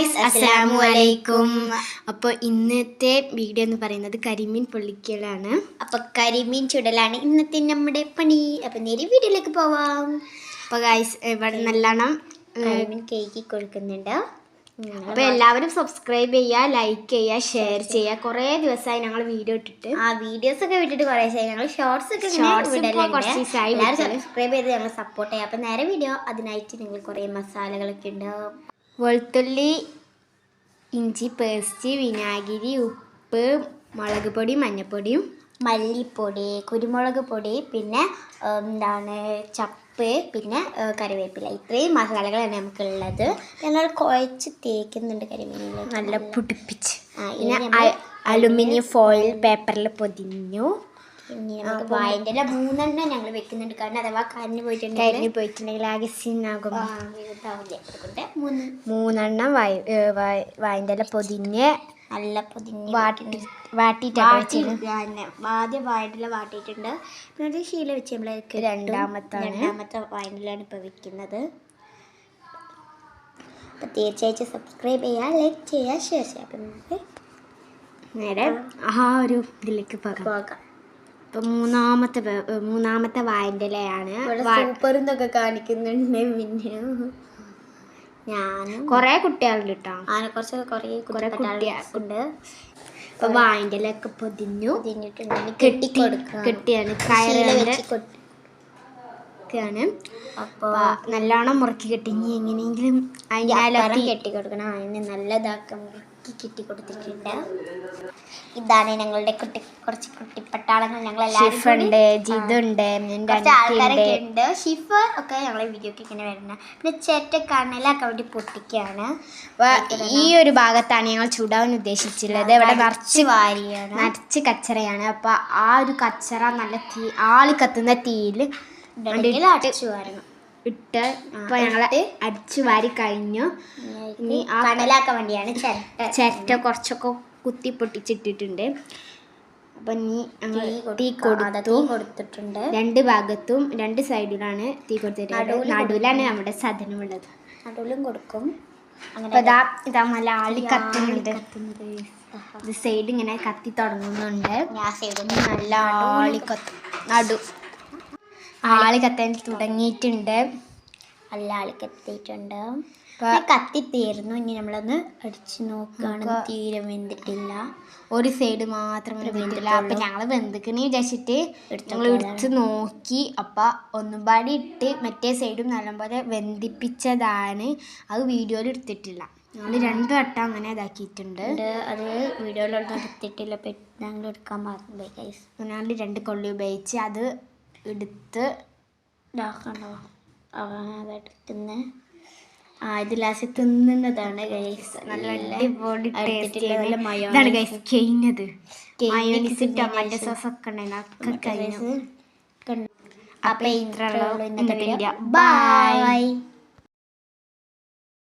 Guys അസ്സലാമു അലൈക്കും. അപ്പോൾ ഇന്നത്തെ വീഡിയോ എന്ന് പറയുന്നത് കരിമീൻ പൊള്ളിക്കലാണ്. അപ്പൊ കരിമീൻ ചുടലാണ് ഇന്നത്തെ നമ്മുടെ പണി. അപ്പൊ നേരെ വീഡിയോയിലേക്ക് പോവാം. അപ്പോൾ ഗായ്സ് ഇവിടെ നല്ലോണം കരിമീൻ കേക്ക് കൊടുക്കുന്നുണ്ട്. അപ്പോൾ എല്ലാവരും സബ്സ്ക്രൈബ് ചെയ്യുക ലൈക്ക് ചെയ്യുക ഷെയർ ചെയ്യുക. കുറേ ദിവസമായി ഞങ്ങൾ വീഡിയോ ഇട്ടിട്ട്. ആ വീഡിയോസ് ഒക്കെ വിട്ടിട്ട് കുറേ ഞങ്ങൾ ഷോർട്സ് ഒക്കെ എല്ലാവരും സബ്സ്ക്രൈബ് ചെയ്ത് ഞങ്ങൾ സപ്പോർട്ട് ചെയ്യാം. അപ്പൊ നേരെ വീഡിയോ അതിനായിട്ട് നിങ്ങൾ കുറേ മസാലകളൊക്കെ ഉണ്ട് വെളുത്തുള്ളി ഇഞ്ചി പേസ്റ്റ് വിനാഗിരി ഉപ്പ് മുളക് പൊടി മഞ്ഞൾപ്പൊടിയും മല്ലിപ്പൊടി കുരുമുളക് പൊടി പിന്നെ എന്താണ് ചപ്പ് പിന്നെ കറിവേപ്പില. ഇത്രയും മസാലകളാണ് നമുക്കുള്ളത്. ഞങ്ങൾ കുഴച്ച് തേക്കുന്നുണ്ട് കരിമീനിൽ നല്ല പുടിപ്പിച്ച്. പിന്നെ അലുമിനിയം ഫോയിൽ പേപ്പറിൽ പൊതിഞ്ഞു. ഇനി നമുക്ക് വായന്റെ മൂന്നെണ്ണം ഞങ്ങൾ വെക്കുന്നുണ്ട്. കാരണം അഥവാ കരിഞ്ഞു പോയിട്ടുണ്ടെങ്കിൽ കരിഞ്ഞു പോയിട്ടുണ്ടെങ്കിൽ ആകെ സീനാകും അതുകൊണ്ട് മൂന്ന് മൂന്നെണ്ണം വായ വായന്റെ ഇല പൊതിഞ്ഞ് നല്ല പൊതിഞ്ഞ് വാട്ടി വാട്ടിയിട്ടാണ് ആദ്യം വായന്റെ വാട്ടിയിട്ടുണ്ട്. പിന്നെ ശീല വെച്ച് നമ്മൾ രണ്ടാമത്തെ രണ്ടാമത്തെ വായന്റെലാണ് ഇപ്പോൾ വെക്കുന്നത്. അപ്പോൾ തീർച്ചയായിട്ടും സബ്സ്ക്രൈബ് ചെയ്യുക ലൈക്ക് ചെയ്യുക ഷെയർ ചെയ്യുക. അപ്പം നമുക്ക് നേരെ ആ ഒരു ഇതിലേക്ക് പോകാം. ഇപ്പൊ മൂന്നാമത്തെ മൂന്നാമത്തെ വായന്റെ സൂപ്പർന്നൊക്കെ കാണിക്കുന്നുണ്ട് പിന്നെ ഞാൻ കുറേ കുട്ടികളുണ്ട് കേട്ടോ ആനെ കുറച്ച് കുറേ കുറേ കുട്ടികളുണ്ട്. ഇപ്പൊ വായന്റെ ഇലയൊക്കെ പൊതിഞ്ഞു. പൊതിഞ്ഞിട്ടുണ്ടെങ്കിൽ കെട്ടി കെട്ടിയാണ്. വെച്ച് കൊടു- അപ്പോൾ അപ്പൊ നല്ലോണം മുറുക്കി കെട്ടി. ഇനി എങ്ങനെയെങ്കിലും അതിന്റെ അപ്പുറം കെട്ടി കൊടുക്കണം അതിന് നല്ലതാക്കാൻ മുറുക്കി കിട്ടി കൊടുത്തിട്ടുണ്ട്. ഇതാണ് ഞങ്ങളുടെ കുട്ടി കുറച്ച് കുട്ടിപ്പട്ടാളങ്ങൾ ഞങ്ങൾ ഷിഫുണ്ട് ജിതുണ്ട് ആൾക്കാരൊക്കെ ഉണ്ട് ഷിഫ് ഒക്കെ ഞങ്ങളെ വീഡിയോക്ക് ഇങ്ങനെ വരുന്നത് പിന്നെ ചേട്ട കണ്ണലൊക്കെ വേണ്ടി പൊട്ടിക്കാണ് ഈ ഒരു ഭാഗത്താണ് ഞങ്ങൾ ചൂടാവാൻ ഉദ്ദേശിച്ചുള്ളത് ഇവിടെ നിറച്ച് വാരിയാണ്. നിറച്ച് കച്ചറയാണ്. അപ്പൊ ആ ഒരു കച്ചറ നല്ല തീ ആളി കത്തുന്ന തീയിൽ അടിച്ചു വരണം. ഇട്ട് ഇപ്പൊ ഞങ്ങൾ അടിച്ചു വാരി കഴിഞ്ഞു. ഇനി ആ കടലാക്കാൻ വേണ്ടിയാണ് ചിരട്ട. കുറച്ചൊക്കെ കുത്തി പൊട്ടിച്ചിട്ടിട്ടുണ്ട്. അപ്പൊ നീ തീ കൊടുത്തു. കൊടുത്തിട്ടുണ്ട്. രണ്ട് ഭാഗത്തും രണ്ട് സൈഡിലാണ് തീ കൊടുത്തിട്ട് നടുവിലാണ് നമ്മുടെ സാധനമുള്ളത്. നടുവിലും കൊടുക്കും. ഇതാ കത്തുന്നുണ്ട്. ഇത് സൈഡ് ഇങ്ങനെ കത്തി തുടങ്ങുന്നുണ്ട്. ഞാൻ സൈഡിൽ നല്ല ആളി കത്തും. നടു. ആളി കത്താൻ തുടങ്ങിയിട്ടുണ്ട്. അല്ല ആൾ കത്തിയിട്ടുണ്ട് കത്തി തീർന്നു ഇനി നമ്മളൊന്ന് അടിച്ചു നോക്കുകയാണ് തീരെ വെന്തിട്ടില്ല. ഒരു സൈഡ് മാത്രം വെന്തിട്ടില്ല അപ്പൊ ഞങ്ങൾ വെന്തിക്കണേ വിചാരിച്ചിട്ട് ഞങ്ങൾ എടുത്ത് നോക്കി. അപ്പൊ ഒന്നും പാടി ഇട്ട് മറ്റേ സൈഡും നല്ലപോലെ വെന്തിപ്പിച്ചതാണ്. അത് വീഡിയോയിൽ എടുത്തിട്ടില്ല. ഞങ്ങൾ രണ്ട് വട്ടം അങ്ങനെ ഇതാക്കിയിട്ടുണ്ട്. ഇത് അത് വീഡിയോയിലൊന്നും എടുത്തിട്ടില്ല. ഞങ്ങൾ എടുക്കാൻ മറന്നു ഞങ്ങൾ രണ്ട് കൊള്ളി ഉപയോഗിച്ച് അത് എടുത്ത് ഇതാക്കണ്ടോ അതെടുക്കുന്ന ആ ഇത് ലാസ്റ്റ് തിന്നുന്നതാണ് ഗൈസ് നല്ല അടിപൊളി ഗൈസ് കഴിഞ്ഞത്. മയോണീസ് ടൊമാറ്റോ സോസ് ഒക്കെ ഉണ്ടായിരുന്നു കഴിഞ്ഞു. അപ്പൊ വീഡിയോ വീഡിയോ. ബൈ